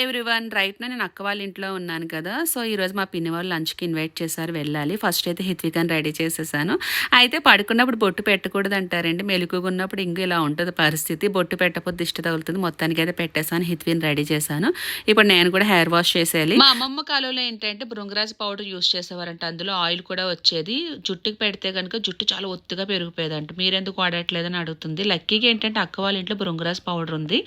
Hi everyone right నా నేను అక్క వాళ్ళ ఇంట్లో ఉన్నాను కదా. సో ఈరోజు మా పిన్ని వాళ్ళు లంచ్కి ఇన్వైట్ చేశారు వెళ్ళాలి. ఫస్ట్ అయితే హిత్వికని రెడీ చేసేసాను. అయితే పడుకున్నప్పుడు బొట్టు పెట్టకూడదు అంటారండి మెలుగుగా ఉన్నప్పుడు ఇంక ఇలా ఉంటుంది పరిస్థితి. బొట్టు పెట్టకపోతే దిష్టి తగులుతుంది. మొత్తానికి అయితే పెట్టేశాను. హిత్విని రెడీ చేశాను. ఇప్పుడు నేను కూడా హెయిర్ వాష్ చేసేయాలి. మా అమ్మమ్మ కాలంలో ఏంటంటే భృంగరాజ్ పౌడర్ యూస్ చేసేవారంట. అందులో ఆయిల్ కూడా వచ్చేది. జుట్టుకి పెడితే కనుక జుట్టు చాలా ఒత్తుగా పెరిగిపోయేదంట. మీరెందుకు వాడట్లేదని అడుగుతుంది. లక్కీగా ఏంటంటే అక్క వాళ్ళ ఇంట్లో భృంగరాజ్ పౌడర్ ఉంది.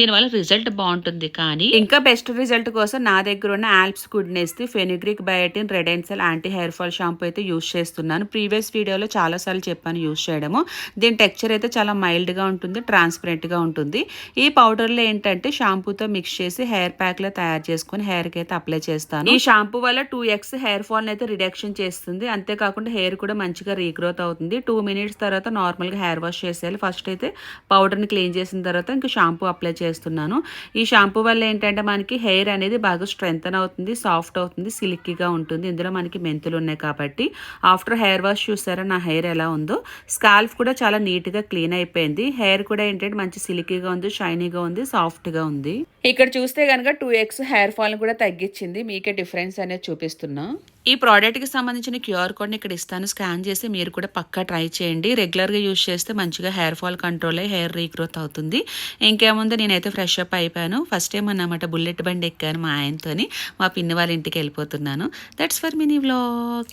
దీనివల్ల రిజల్ట్ బాగుంటుంది కానీ ఇంకా ఇంకా బెస్ట్ రిజల్ట్ కోసం నా దగ్గర ఉన్న Alps గుడ్నెస్ది fenugreek biotin redensyl anti hair fall shampoo అయితే యూస్ చేస్తున్నాను. ప్రీవియస్ వీడియోలో చాలా సార్లు చెప్పాను యూస్ చేయడము. దీని టెక్చర్ అయితే చాలా మైల్డ్గా ఉంటుంది ట్రాన్స్పరెంట్గా ఉంటుంది. ఈ పౌడర్లో ఏంటంటే షాంపూతో మిక్స్ చేసి హెయిర్ ప్యాక్లో తయారు చేసుకొని హెయిర్కి అయితే అప్లై చేస్తాను. ఈ షాంపూ వల్ల టూ ఎక్స్ హెయిర్ ఫాల్ అయితే రిడక్షన్ చేస్తుంది. అంతేకాకుండా హెయిర్ కూడా మంచిగా రీగ్రోత్ అవుతుంది. టూ మినిట్స్ తర్వాత నార్మల్గా హెయిర్ వాష్ చేసేయాలి. ఫస్ట్ అయితే పౌడర్ని క్లీన్ చేసిన తర్వాత ఇంకా షాంపూ అప్లై చేస్తున్నాను. ఈ షాంపూ వల్ల ఏంటంటే మనకి హెయిర్ అనేది బాగా స్ట్రెంగ్తన్ అవుతుంది సాఫ్ట్ అవుతుంది సిల్కీగా ఉంటుంది. ఇందులో మనకి మెంతులు ఉన్నాయి కాబట్టి ఆఫ్టర్ హెయిర్ వాష్ చూసారా నా హెయిర్ ఎలా ఉందో? స్కాల్ఫ్ కూడా చాలా నీట్గా క్లీన్ అయిపోయింది. హెయిర్ కూడా ఏంటంటే మంచి సిలికీగా ఉంది షైనీగా ఉంది సాఫ్ట్గా ఉంది. ఇక్కడ చూస్తే కనుక టూ ఎక్స్ హెయిర్ ఫాల్ కూడా తగ్గించింది. మీకే డిఫరెన్స్ అనేది చూపిస్తున్నా. ఈ ప్రోడక్ట్కి సంబంధించిన క్యూఆర్ కోడ్ని ఇక్కడ ఇస్తాను. స్కాన్ చేసి మీరు కూడా పక్కా ట్రై చేయండి. రెగ్యులర్గా యూజ్ చేస్తే మంచిగా హెయిర్ ఫాల్ కంట్రోల్ అయ్యి హెయిర్ రీగ్రోత్ అవుతుంది. ఇంకేముంది? నేనైతే ఫ్రెష్ అప్ అయిపోయాను. ఫస్ట్ టైం అన్నమాట బుల్లెట్ బండి ఎక్కాను మా ఆయనతోని. మా పిన్ని వాళ్ళ ఇంటికి వెళ్ళిపోతున్నాను. That's for mini vlog